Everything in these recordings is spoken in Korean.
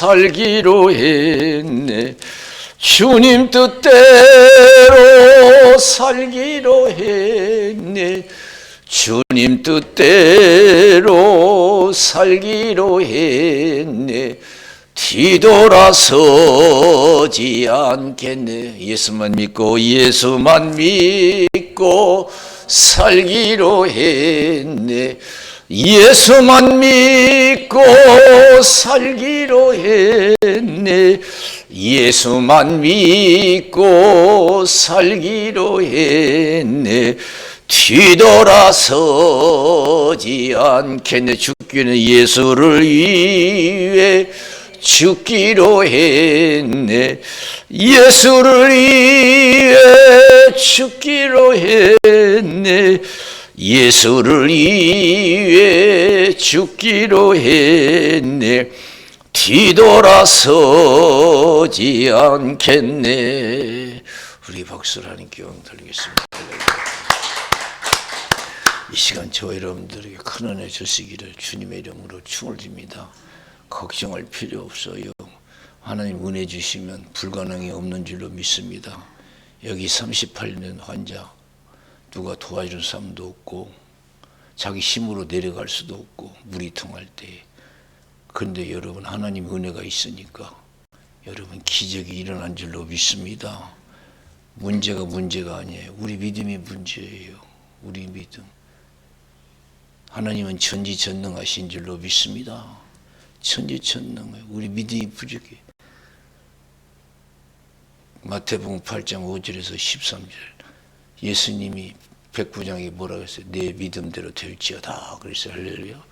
살기로 했네. 주님 뜻대로 살기로 했네. 주님 뜻대로 살기로 했네. 뒤돌아서지 않겠네. 예수만 믿고 예수만 믿고 살기로 했네 예수만 믿고 살기로 했네. 예수만 믿고 살기로 했네. 뒤돌아서지 않겠네. 죽기는 예수를 위해 죽기로 했네. 예수를 위해 죽기로 했네 예수를 위해 죽기로 했네. 뒤돌아서지 않겠네. 우리 박수라는 기원 드리겠습니다. 이 시간 저 여러분들에게 큰 은혜 주시기를 주님의 이름으로 충을 드립니다. 걱정할 필요 없어요. 하나님 은혜 주시면 불가능이 없는 줄로 믿습니다. 여기 38년 환자 누가 도와주는 사람도 없고 자기 힘으로 내려갈 수도 없고 물이 통할 때 그런데 여러분 하나님 은혜가 있으니까 여러분 기적이 일어난 줄로 믿습니다. 문제가 문제가 아니에요. 우리 믿음이 문제예요. 우리 믿음. 하나님은 전지전능하신 줄로 믿습니다. 전지전능해. 우리 믿음이 부족해. 마태복음 8장 5절에서 13절. 예수님이 백부장에게 뭐라고 했어요? 내 믿음대로 될지어다. 그랬어요. 할렐루야.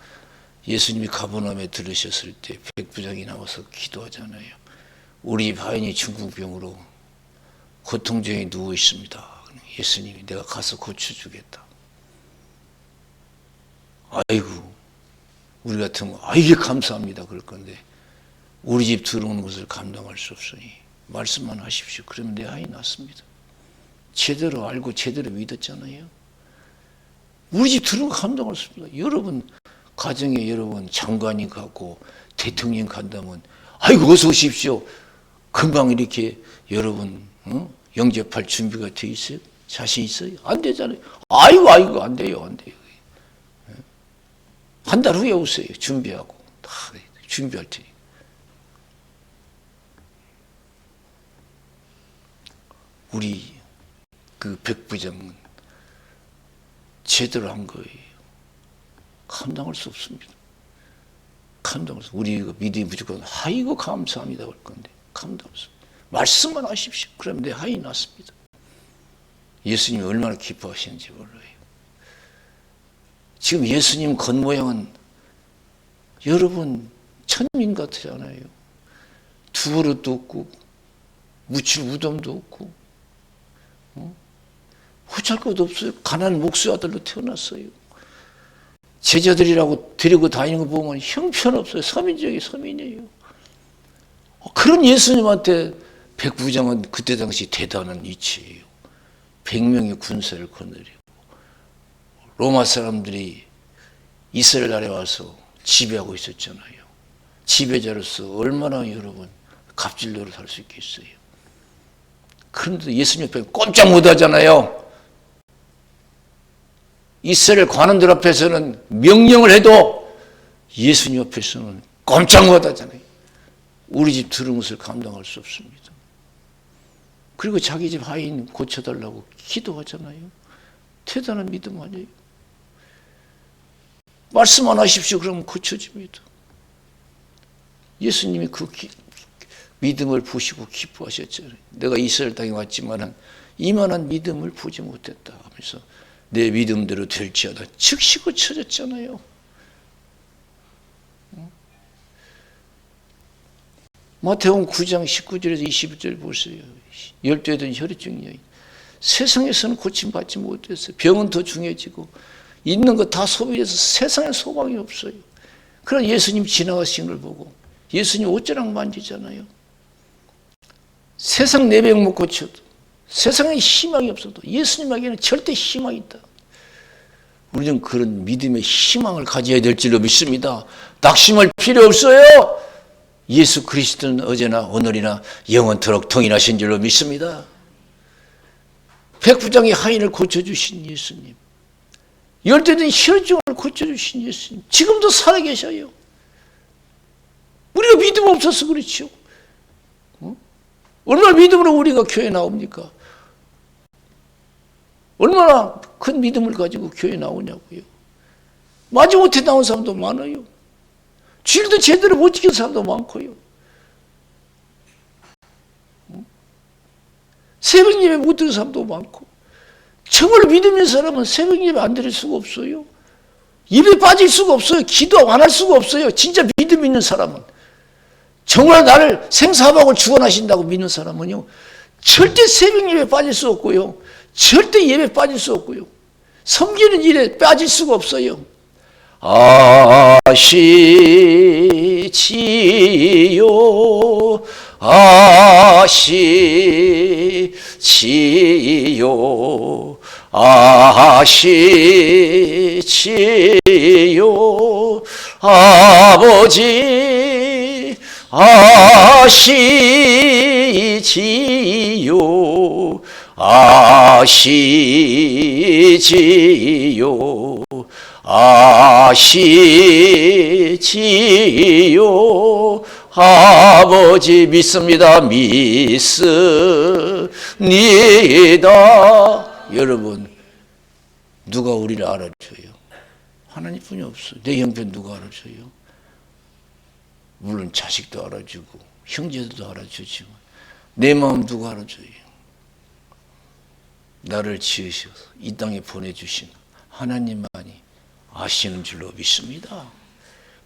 예수님이 가버나움에 들으셨을 때 백부장이 나와서 기도하잖아요. 우리 바인이 중풍병으로 고통 중에 누워 있습니다. 예수님이 내가 가서 고쳐주겠다. 아이고, 우리 같으면, 아, 이게 감사합니다. 그럴 건데, 우리 집 들어오는 것을 감당할 수 없으니, 말씀만 하십시오. 그러면 내 아이 낫습니다. 제대로 알고 제대로 믿었잖아요. 우리 집수 없습니다. 여러분, 가정에 여러분, 장관이 가고, 대통령 간다면, 아이고, 어서 오십시오. 금방 이렇게 여러분, 어? 영접할 준비가 돼 있어요? 자신 있어요? 안 되잖아요. 아이고, 아이고, 안 돼요, 안 돼요. 한 달 후에 오세요. 준비하고. 다 준비할 테니. 우리 그 백부장은 제대로 한 거예요. 감당할 수 없습니다. 감당할 수 우리가 믿음이 무조건 아이고 감사합니다 할 건데 감당할 수 말씀만 하십시오. 그러면 내 하이 났습니다. 예수님이 얼마나 기뻐하시는지 몰라요. 지금 예수님 겉모양은 여러분 천민 같잖아요. 두 그릇도 없고 묻힐 무덤도 없고 어? 호잘 것 없어요. 가난 목수 아들로 태어났어요. 제자들이라고 데리고 다니는 거 보면 형편없어요. 서민적인 서민이에요. 그런 예수님한테 백부장은 그때 당시 대단한 이치예요. 백명의 군사를 거느리고 로마 사람들이 이스라엘 나라에 와서 지배하고 있었잖아요. 지배자로서 얼마나 여러분 갑질로를 살 수 있겠어요. 그런데 예수님 옆에 꼼짝 못 하잖아요. 이스라엘 관원들 앞에서는 명령을 해도 예수님 옆에서는 꼼짝 못 하잖아요. 우리 집 들은 것을 감당할 수 없습니다. 그리고 자기 집 하인 고쳐달라고 기도하잖아요. 대단한 믿음 아니에요. 말씀 안 하십시오. 그러면 고쳐집니다. 예수님이 그 기, 믿음을 보시고 기뻐하셨잖아요. 내가 이스라엘 땅에 왔지만은 이만한 믿음을 보지 못했다 하면서 내 믿음대로 될지어다 즉시 고쳐졌잖아요. 마태복음 9장 19절에서 20절 보세요. 열두에든 혈액증 여인. 세상에서는 고침받지 못했어요. 병은 더 중해지고 있는 거 다 소비해서 세상에 소망이 없어요. 그런 예수님 지나가신 걸 보고 예수님 옷자락 만지잖아요. 세상 내병 못 고쳐도 세상에 희망이 없어도 예수님에게는 절대 희망이 있다. 우리는 그런 믿음의 희망을 가져야 될 줄로 믿습니다. 낙심할 필요 없어요. 예수 그리스도는 어제나 오늘이나 영원토록 동일하신 줄로 믿습니다. 백부장의 하인을 고쳐주신 예수님. 열대된 혈증을 고쳐주신 예수님. 지금도 살아계셔요. 우리가 믿음 없어서 그렇죠. 어? 얼마나 믿음으로 우리가 교회 나옵니까? 얼마나 큰 믿음을 가지고 교회 나오냐고요. 마지 못해 나온 사람도 많아요. 주일도 제대로 못 지킨 사람도 많고요. 새벽 예배 못 드는 사람도 많고. 정말 믿음 있는 사람은 새벽 예배 안 드릴 수가 없어요. 예배 빠질 수가 없어요. 기도 안 할 수가 없어요. 진짜 믿음 있는 사람은. 정말 나를 생사박을 주관하신다고 믿는 사람은요. 절대 새벽 예배 빠질 수 없고요. 절대 예배 빠질 수 없고요. 섬기는 일에 빠질 수가 없어요. 아시지요 아시지요 아시지요 아버지 아시지요 아시지요. 아시지요. 아버지 믿습니다. 믿습니다. 여러분 누가 우리를 알아줘요? 하나님뿐이 없어요 내 형편 누가 알아줘요? 물론 자식도 알아주고 형제들도 알아주지만 내 마음 누가 알아줘요 나를 지으셔서 이 땅에 보내주신 하나님만이 아시는 줄로 믿습니다.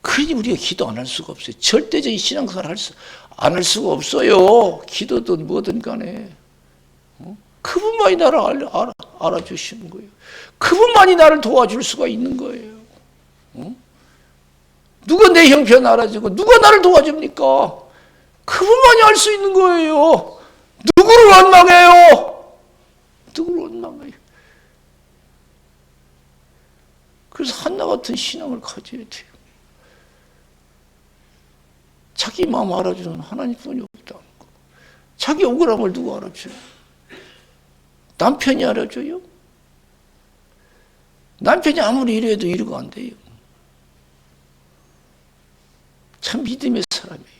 그러니 우리가 기도 안 할 수가 없어요. 절대적인 신앙생활 안할 수가 없어요. 기도든 뭐든 간에. 어? 그분만이 나를 알아, 알아, 알아 주시는 거예요. 그분만이 나를 도와줄 수가 있는 거예요. 어? 누가 내 형편 알아주고 누가 나를 도와줍니까? 그분만이 알 수 있는 거예요. 누구를 원망해요? 누구를 원망해요? 그래서 한나 같은 신앙을 가져야 돼요. 자기 마음 알아주는 하나님뿐이 없다는 거. 자기 억울함을 누가 알아줘요? 남편이 알아줘요? 남편이 아무리 이래도 이러고 안 돼요. 참 믿음의 사람이에요.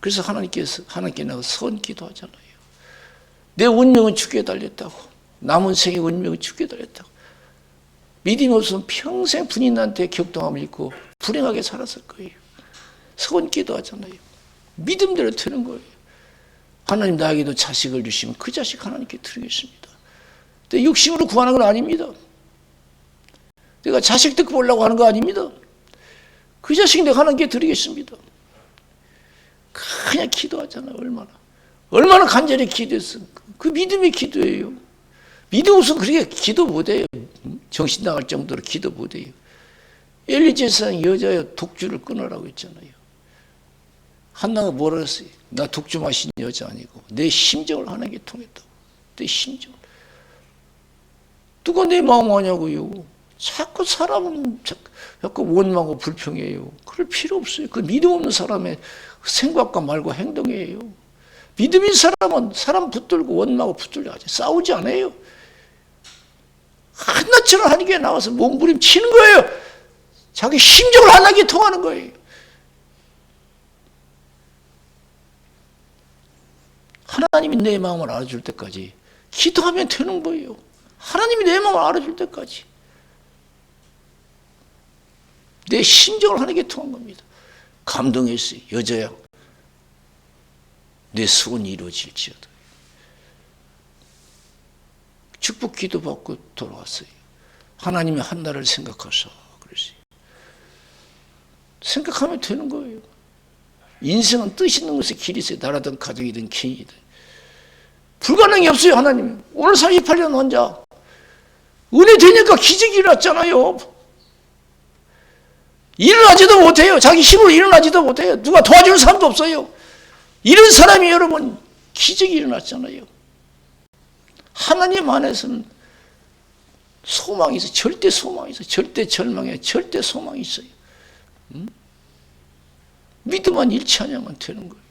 그래서 하나님께서 하나님께 내가 선 기도하잖아요. 내 운명은 죽게 달렸다고. 남은 생의 운명은 죽게 달렸다고. 믿음이 없으면 평생 분인한테 격동함을 입고 불행하게 살았을 거예요. 선 기도하잖아요. 믿음대로 되는 거예요. 하나님 나에게도 자식을 주시면 그 자식 하나님께 드리겠습니다. 근데 욕심으로 구하는 건 아닙니다. 내가 자식 듣고 보려고 하는 거 아닙니다. 그 자식 내가 하나님께 드리겠습니다. 그냥 기도하잖아요. 얼마나. 얼마나 간절히 기도했어. 그 믿음의 기도예요. 믿음 없으면 그렇게 기도 못해요. 정신 나갈 정도로 기도 못해요. 엘리 제사장 여자여 독주를 끊으라고 했잖아요. 한나가 뭐라 했어요? 나 독주 마신 여자 아니고 내 심정을 하나님께 통했다고. 내 심정. 누가 내 마음 아냐고요. 자꾸 사람은 자꾸 원망하고 불평해요. 그럴 필요 없어요. 그 믿음 없는 사람의 생각과 말과 행동이에요. 믿음인 사람은 사람 붙들고 원망하고 붙들려 하지. 싸우지 않아요. 한나처럼 하나님께 나와서 몸부림 치는 거예요. 자기 심정을 하나님께 통하는 거예요. 하나님이 내 마음을 알아줄 때까지 기도하면 되는 거예요. 하나님이 내 마음을 알아줄 때까지. 내 심정을 하나님께 통한 겁니다. 감동했어요. 여자야. 내 소원이 이루어질지어다. 축복 기도 받고 돌아왔어요. 하나님이 한나를 생각하셔. 그랬어요. 생각하면 되는 거예요. 인생은 뜻 있는 것에 길이 있어요. 나라든 가족이든 개인이든. 불가능이 없어요, 하나님. 오늘 38년 혼자. 은혜 되니까 기적이 일어났잖아요. 일어나지도 못해요. 자기 힘으로 일어나지도 못해요. 누가 도와주는 사람도 없어요. 이런 사람이 여러분 기적이 일어났잖아요. 하나님 안에서는 소망이 있어. 절대 소망이 있어. 절대 절망에 절대 소망이 있어요. 음? 믿음만 일치하냐면 되는 거예요.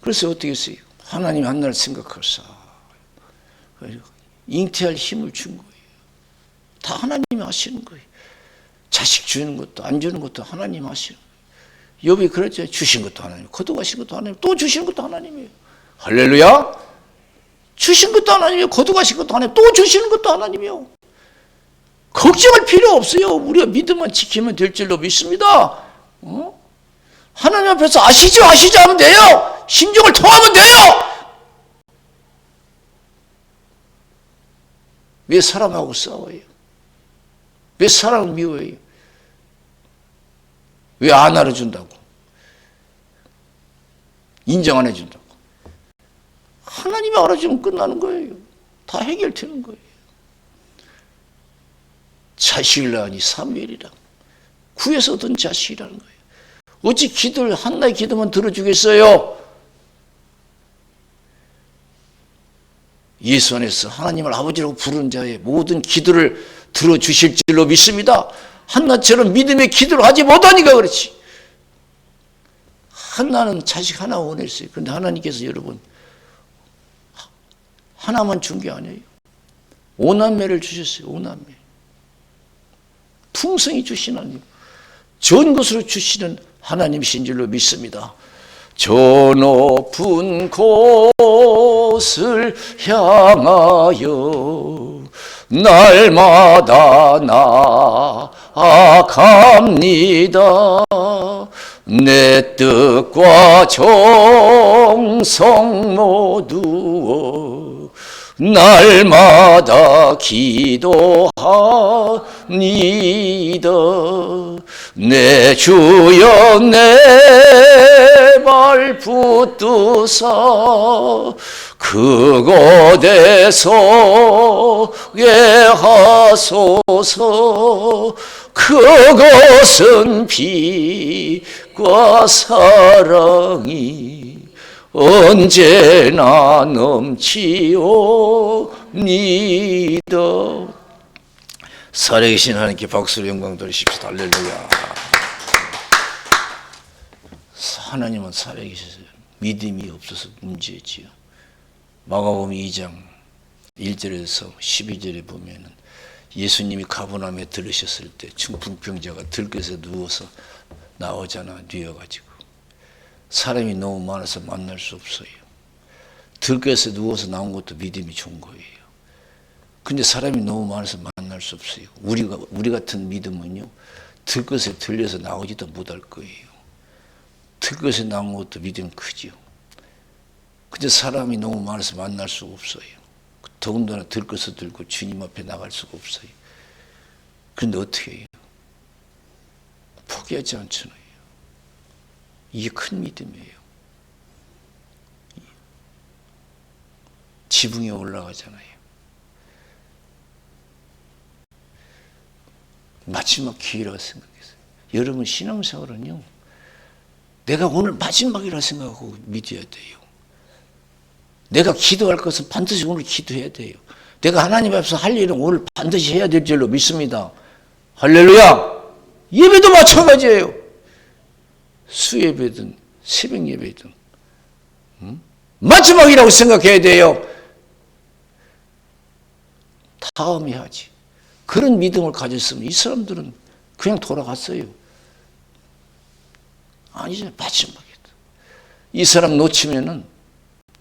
그래서 어떻게 했어요? 하나님 한 날 생각하사 잉태할 힘을 준 거예요. 다 하나님이 하시는 거예요. 자식 주는 것도 안 주는 것도 하나님 하시는 거예요. 욥이 그랬죠. 주신 것도 하나님, 거두가신 것도 하나님, 또 주시는 것도 하나님이에요. 할렐루야! 주신 것도 하나님이요. 거두가신 것도 하나님, 또 주시는 것도 하나님이요. 걱정할 필요 없어요. 우리가 믿음만 지키면 될 줄로 믿습니다. 어? 하나님 앞에서 아시죠? 아시죠? 하면 돼요. 심정을 통하면 돼요. 왜 사람하고 싸워요? 왜 사람을 미워해요? 왜 안 알아준다고? 인정 안 해준다고? 하나님이 알아주면 끝나는 거예요. 다 해결되는 거예요. 자식을 낳으니 사무엘이라. 구에서 얻은 자식이라는 거예요. 어찌 기도를 한나의 기도만 들어주겠어요? 예수 안에서 하나님을 아버지라고 부르는 자의 모든 기도를 들어주실 줄로 믿습니다. 한나처럼 믿음의 기도를 하지 못하니까 그렇지. 한나는 자식 하나 원했어요. 그런데 하나님께서 여러분 하나만 준 게 아니에요. 오남매를 주셨어요. 오남매. 풍성히 주신 하나님. 좋은 것으로 주시는 하나님이신 줄로 믿습니다. 저 높은 곳을 향하여 날마다 나아갑니다. 내 뜻과 정성 모두 날마다 기도합니다. 내 주여 내발 붙드사 그곳에서 예하소서 그것은 빛과 사랑이 언제나 넘치옵니다. 살아계신 하나님께 박수로 영광 돌리십시오. 할렐루야. 하나님은 살아계셔서 믿음이 없어서 문제지요. 마가복음 2장 1절에서 12절에 보면은 예수님이 가버나움에 들으셨을 때 중풍병자가 들것에 누워서 나오잖아 뉘어가지고 사람이 너무 많아서 만날 수 없어요. 들것에 누워서 나온 것도 믿음이 좋은 거예요. 근데 사람이 너무 많아서 만날 수 없어요. 우리가 우리 같은 믿음은요 들것에 들려서 나오지도 못할 거예요. 들것에 나온 것도 믿음 크지요. 근데 사람이 너무 많아서 만날 수가 없어요. 더군다나 들것을 들고 주님 앞에 나갈 수가 없어요. 그런데 어떻게 해요? 포기하지 않잖아요. 이게 큰 믿음이에요. 지붕에 올라가잖아요. 마지막 기회라고 생각했어요. 여러분 신앙생활은요. 내가 오늘 마지막이라 생각하고 믿어야 돼요. 내가 기도할 것은 반드시 오늘 기도해야 돼요. 내가 하나님 앞에서 할 일은 오늘 반드시 해야 될 줄로 믿습니다. 할렐루야! 예배도 마찬가지예요. 수예배든 새벽 예배든 음? 마지막이라고 생각해야 돼요. 다음에 하지. 그런 믿음을 가졌으면 이 사람들은 그냥 돌아갔어요. 아니죠. 마지막이다. 이 사람 놓치면은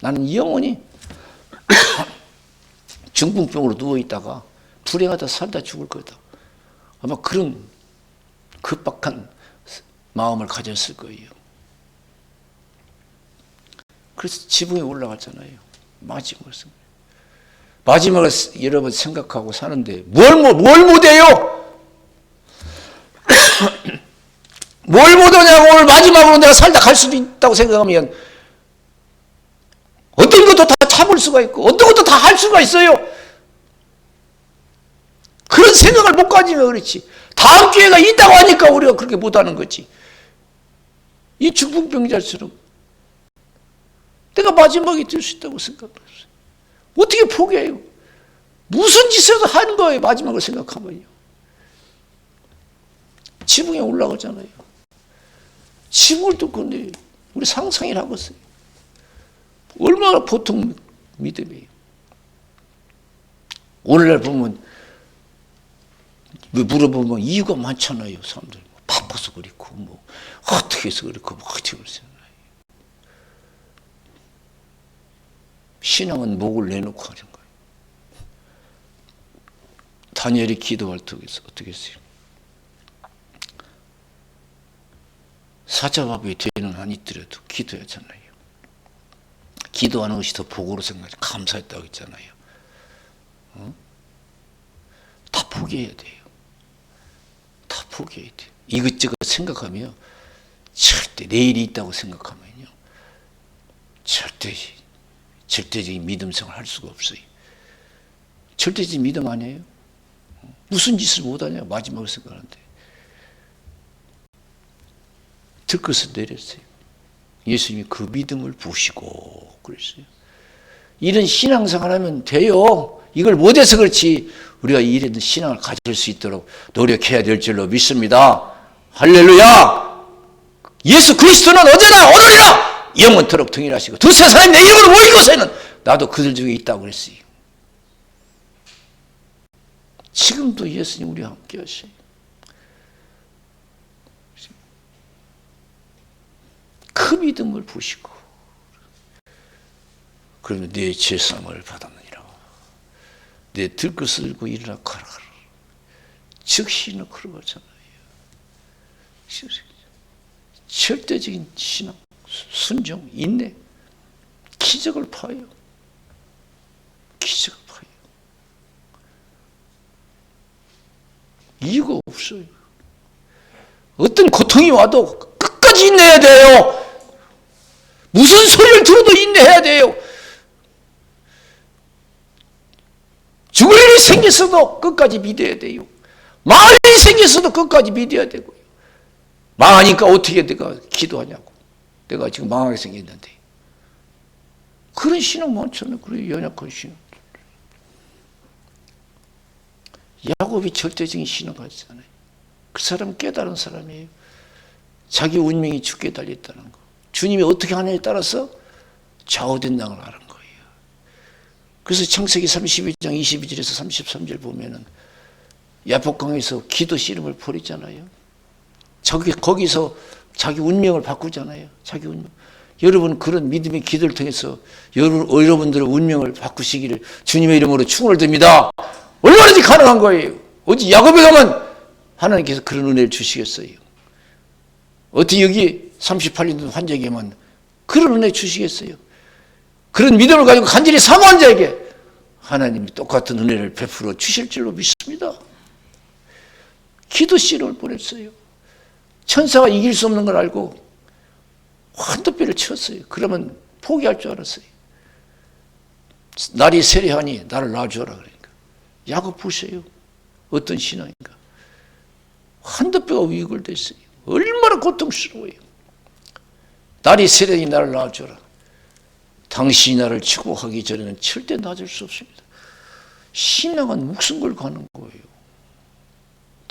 나는 영원히 중풍병으로 누워있다가 불행하다 살다 죽을 거다. 아마 그런 급박한 마음을 가졌을 거예요. 그래서 지붕에 올라갔잖아요. 마지막을 마지막을 여러분 생각하고 사는데 뭘, 못- 뭘 못해요? 뭘 못하냐고 오늘 마지막으로 내가 살다 갈 수도 있다고 생각하면 어떤 것도 다 참을 수가 있고 어떤 것도 다 할 수가 있어요. 그런 생각을 못 가지면 그렇지. 다음 기회가 있다고 하니까 우리가 그렇게 못하는 거지. 이 중풍병자처럼 내가 마지막에 될 수 있다고 생각했어요. 어떻게 포기해요? 무슨 하는 거예요. 마지막을 생각하면요. 지붕에 올라가잖아요. 지붕을 내 우리 상상을 하고 있어요. 얼마나 보통 믿음이에요. 오늘날 보면 뭐 물어보면 이유가 많잖아요. 사람들 바빠서 그렇고 뭐 어떻게 해서 그렇고 뭐 어떻게 그러세 신앙은 목을 내놓고 하는 거예요. 다니엘이 기도할 때 어떻게 했어요? 사자밥이 되는 한 있더라도 기도하잖아요. 기도하는 것이 더 복으로 생각해 감사했다고 했잖아요. 어? 다 포기해야 돼요. 다 포기해야 돼요. 이것저것 생각하며 절대 내일이 있다고 생각하면요. 절대 절대적인 믿음생활 할 수가 없어요. 절대적인 믿음 아니에요? 무슨 짓을 못하냐 마지막을 생각하는데 들것을 내렸어요. 예수님이 그 믿음을 부시고 그랬어요. 이런 신앙생활 하면 돼요. 이걸 못해서 그렇지 우리가 이런 신앙을 가질 수 있도록 노력해야 될 줄로 믿습니다. 할렐루야! 예수 그리스도는 어제나 오늘이나 영원토록 동일하시고 두세 사람이 내 이름으로 모인 곳에는 나도 그들 중에 있다고 그랬어요. 지금도 예수님 우리와 함께 하셔요. 그 믿음을 부시고 그러면 내 죄상을 받았느니라. 내 들것을 들고 일어나 걸어가라. 즉시는 걸어가잖아요. 절대적인 신앙, 순종, 인내, 기적을 파요. 기적을 파요. 이유가 없어요. 어떤 고통이 와도 끝까지 인내해야 돼요. 무슨 소리를 들어도 인내해야 돼요. 죽을 일이 생겼어도 끝까지 믿어야 돼요. 망할 일이 생겼어도 끝까지 믿어야 되고요. 망하니까 어떻게 내가 기도하냐고. 내가 지금 망하게 생겼는데. 그런 신앙 많잖아요. 그런 연약한 신앙. 야곱이 절대적인 신앙 가지잖아요. 그 사람 깨달은 사람이에요. 자기 운명이 죽게 달렸다는 거. 주님이 어떻게 하느냐에 따라서 좌우된다는 걸 아는 거예요. 그래서 창세기 32장 22절에서 33절 보면은 야복강에서 기도 씨름을 벌이잖아요. 저기 거기서 자기 운명을 바꾸잖아요. 자기 운명. 여러분 그런 믿음의 기도를 통해서 여러분 여러분들의 운명을 바꾸시기를 주님의 이름으로 축원을 드립니다. 얼마든지 가능한 거예요. 어디 야곱에 가면 하나님께서 그런 은혜를 주시겠어요. 어떻게 여기 38년 환자에게만 그런 은혜 주시겠어요? 그런 믿음을 가지고 간절히 사모한 자에게 하나님이 똑같은 은혜를 베풀어 주실 줄로 믿습니다. 기도 씨름을 보냈어요. 천사가 이길 수 없는 걸 알고 환도뼈를 쳤어요. 그러면 포기할 줄 알았어요. 날이 세례하니 나를 놔주라 그러니까. 야곱 보세요. 어떤 신앙인가. 환도뼈가 위골됐어요. 얼마나 고통스러워요. 날이 세례니 나를 놔주라. 당신이 나를 축복하기 전에는 절대 놔줄 수 없습니다. 신앙은 목숨 걸 가는 거예요.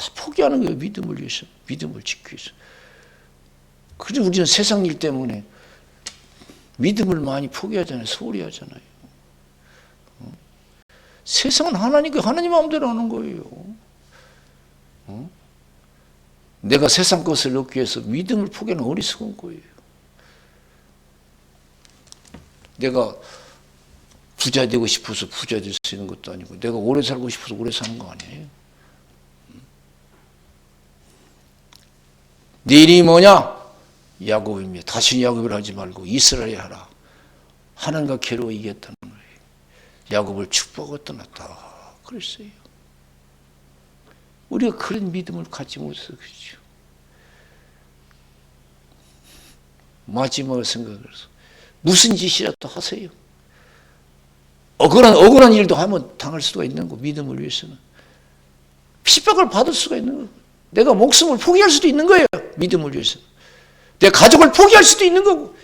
다 포기하는 거예요. 믿음을 위해서. 믿음을 지키기 위해서. 그래 우리는 세상 일 때문에 믿음을 많이 포기하잖아요. 소홀히 하잖아요. 어? 세상은 하나님, 하나님 마음대로 하는 거예요. 어? 내가 세상 것을 얻기 위해서 믿음을 포기하는 어리석은 거예요. 내가 부자 되고 싶어서 부자 될 수 있는 것도 아니고 내가 오래 살고 싶어서 오래 사는 거 아니에요. 네 이름이 뭐냐? 야곱입니다. 다시 야곱을 하지 말고 이스라엘 하라. 하나님과 괴로워 이겼다는 거예요. 야곱을 축복하고 떠났다. 그랬어요. 우리가 그런 믿음을 갖지 못해서 그렇죠. 마지막을 생각해서 무슨 짓이라도 하세요. 억울한 억울한 일도 하면 당할 수가 있는 거 믿음을 위해서는 핍박을 받을 수가 있는 거. 내가 목숨을 포기할 수도 있는 거예요. 믿음을 위해서. 내 가족을 포기할 수도 있는 거고.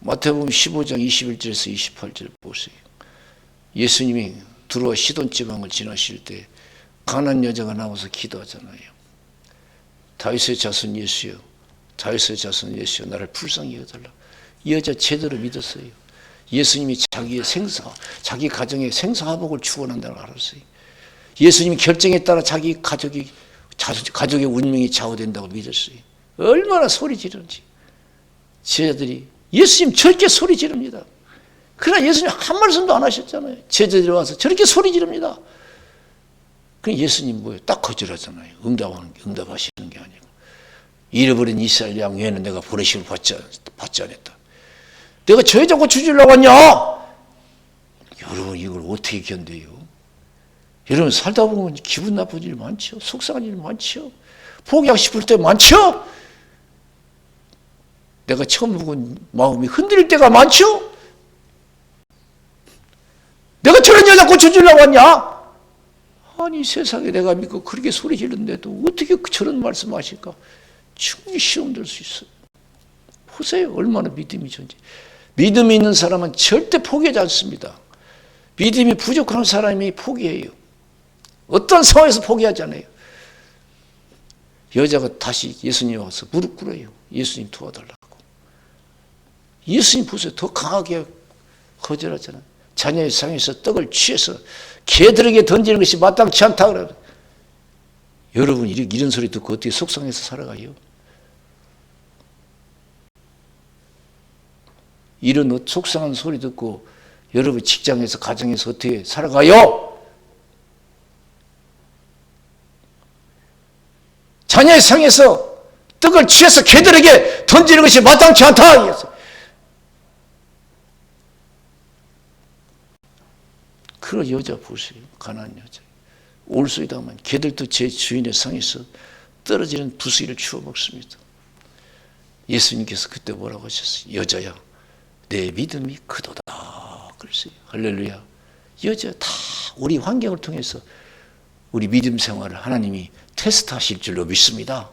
마태복음 15장 21절에서 28절 보세요. 예수님이 들어와 시돈 지방을 지나실 때 가난 여자가 나와서 기도하잖아요. 다윗의 자손 예수여, 다윗의 자손 예수여, 나를 불쌍히 여달라. 이 여자 제대로 믿었어요. 예수님이 자기의 생사, 자기 가정의 생사화복을 축원한다는 걸 알았어요. 예수님이 결정에 따라 자기 가족이 가족의 운명이 좌우된다고 믿었어요. 얼마나 소리 지르는지. 제자들이 예수님 저렇게 소리 지릅니다. 그러나 예수님 한 말씀도 안 하셨잖아요. 제자들이 와서 저렇게 소리 지릅니다. 그 예수님 뭐예요? 딱 거절하잖아요. 응답하는 게 응답하시는 게 아니고 잃어버린 이스라엘 양 외에는 내가 보내심을 받지, 받지 않았다. 내가 저에 자꾸 주주려고 하냐? 여러분 이걸 어떻게 견뎌요? 여러분 살다 보면 기분 나쁜 일 많죠. 속상한 일 많죠. 포기하고 싶을 때 많죠. 내가 처음 묵은 마음이 흔들릴 때가 많죠. 내가 저런 여자 고쳐주려고 하냐? 아니 세상에 내가 믿고 그렇게 소리 지르는데도 어떻게 저런 말씀하실까? 충분히 시험 될 수 있어요. 보세요 얼마나 믿음이 존재. 믿음이 있는 사람은 절대 포기하지 않습니다. 믿음이 부족한 사람이 포기해요. 어떤 상황에서 포기하지 않아요. 여자가 다시 예수님 와서 무릎 꿇어요. 예수님 도와달라고. 예수님 보세요. 더 강하게 거절하잖아요. 자녀의 상에서 떡을 취해서 개들에게 던지는 것이 마땅치 않다 그래요. 여러분 이런 소리 듣고 어떻게 속상해서 살아가요? 이런 속상한 소리 듣고 여러분 직장에서 가정에서 어떻게 살아가요? 자녀의 상에서 떡을 취해서 개들에게 던지는 것이 마땅치 않다. 그 여자 보세요. 가난한 여자. 올수이다만 개들도 제 주인의 상에서 떨어지는 부수를 주워 먹습니다. 예수님께서 그때 뭐라고 하셨어요? 여자야, 내 믿음이 크도다. 그랬어요. 할렐루야. 여자 다 우리 환경을 통해서 우리 믿음 생활을 하나님이 테스트하실 줄로 믿습니다.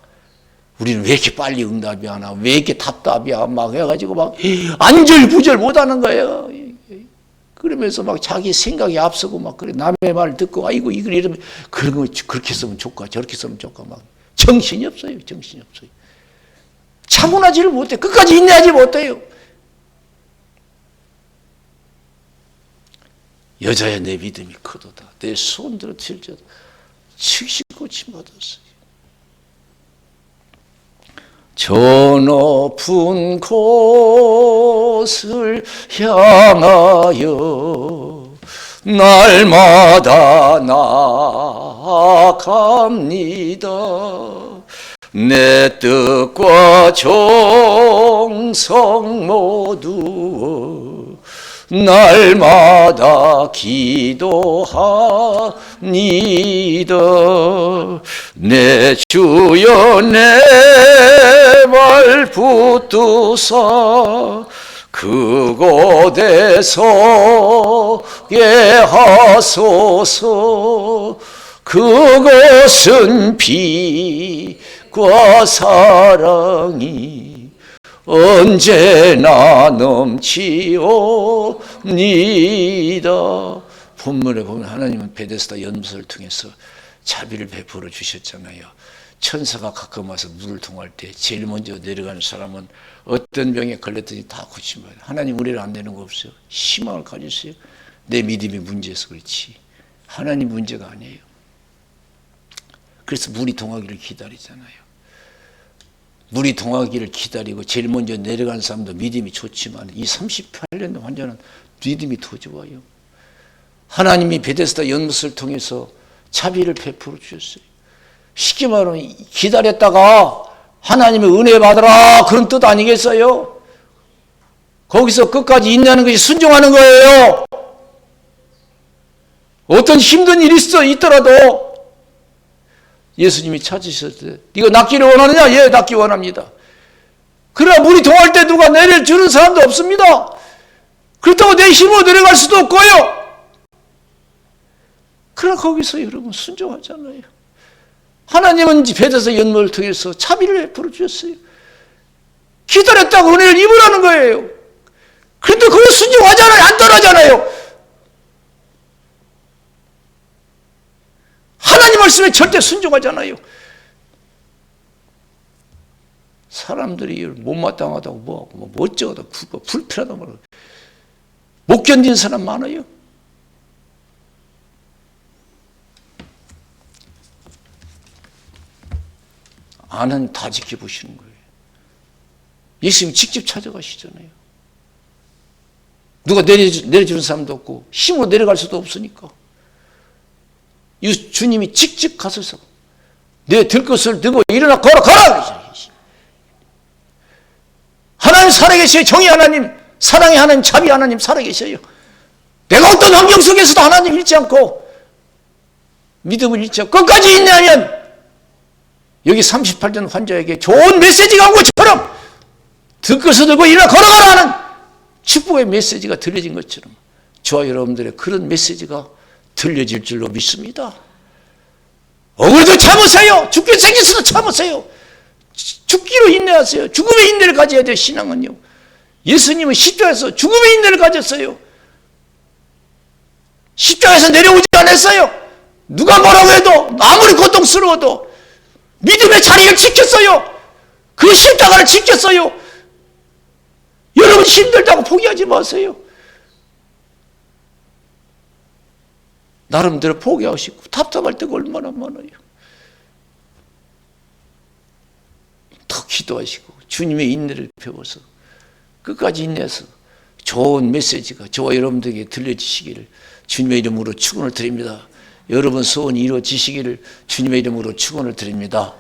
우리는 왜 이렇게 빨리 응답이 안 와? 왜 이렇게 답답이야? 막 해가지고 막 안절부절 못하는 거예요. 그러면서 막 자기 생각이 앞서고 막 그래 남의 말 듣고 아이고 이걸 이러면 그런 거 그렇게 쓰면 좋까 저렇게 쓰면 좋까 막 정신이 없어요. 정신이 없어요. 차분하지를 못해. 끝까지 인내하지 못해요. 여자의 내 믿음이 크도다. 내 손들어 들려다. 70고침 받았어요. 저 높은 곳을 향하여 날마다 나갑니다. 내 뜻과 정성 모두 날마다 기도합니다. 내 주여 내말 붙드사 그곳에 서게 하소서 그곳은 빛과 사랑이 언제나 넘치옵니다. 본문에 보면 하나님은 베데스다 연못을 통해서 자비를 베풀어 주셨잖아요. 천사가 가끔 와서 물을 통할 때 제일 먼저 내려가는 사람은 어떤 병에 걸렸더니 다 고친 거예요. 하나님 우리를 안 되는 거 없어요. 희망을 가지세요. 내 믿음이 문제여서 그렇지. 하나님 문제가 아니에요. 그래서 물이 동하기를 기다리잖아요. 물이 동하기를 기다리고 제일 먼저 내려간 사람도 믿음이 좋지만 이 38년 환자는 믿음이 더 좋아요. 하나님이 베데스다 연못을 통해서 자비를 베풀어 주셨어요. 쉽게 말하면 기다렸다가 하나님의 은혜 받으라 그런 뜻 아니겠어요? 거기서 끝까지 인내하는 것이 순종하는 거예요. 어떤 힘든 일이 있어 있더라도 예수님이 찾으셨을 때 네가 낫기를 원하느냐? 예, 낫기 원합니다. 그러나 물이 동할 때 누가 내려주는 사람도 없습니다. 그렇다고 내 힘으로 내려갈 수도 없고요. 그러나 거기서 여러분 순종하잖아요. 하나님은 베드서 연못을 통해서 자비를 베풀어 주셨어요. 기다렸다고 은혜를 입으라는 거예요. 그런데 그거 순종하잖아요. 안 떠나잖아요. 하나님 말씀에 절대 순종하잖아요. 사람들이 못마땅하다고 뭐하고 뭐뭐 불편하다고 말하고 못 견딘 사람 많아요. 아는 다 지켜보시는 거예요. 예수님 직접 찾아가시잖아요. 누가 내려주, 내려주는 사람도 없고 힘으로 내려갈 수도 없으니까 이 주님이 직접 가서서 내 들 것을 들고 일어나 걸어 가라! 하나님 살아계셔요. 정의 하나님 사랑의 하나님 자비 하나님 살아계셔요. 내가 어떤 환경 속에서도 하나님 잃지 않고 믿음을 잃지 않고 끝까지 있냐면 여기 38전 환자에게 좋은 메시지가 온 것처럼 들 것을 들고 일어나 걸어가라 하는 축복의 메시지가 들려진 것처럼 저와 여러분들의 그런 메시지가 들려질 줄로 믿습니다. 억울도 참으세요. 죽게 생겼어도 참으세요. 죽기로 인내하세요. 죽음의 인내를 가져야 돼요. 신앙은요. 예수님은 십자가에서 죽음의 인내를 가졌어요. 십자가에서 내려오지 않았어요. 누가 뭐라고 해도 아무리 고통스러워도 믿음의 자리를 지켰어요. 그 십자가를 지켰어요. 여러분 힘들다고 포기하지 마세요. 나름대로 포기하시고 답답할 때가 얼마나 많아요. 더 기도하시고 주님의 인내를 배워서 끝까지 인내해서 좋은 메시지가 저와 여러분들에게 들려지시기를 주님의 이름으로 축원을 드립니다. 여러분 소원이 이루어지시기를 주님의 이름으로 축원을 드립니다.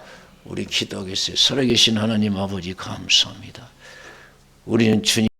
우리 기도하겠어요. 살아계신 하나님 아버지 감사합니다. 우리는 주님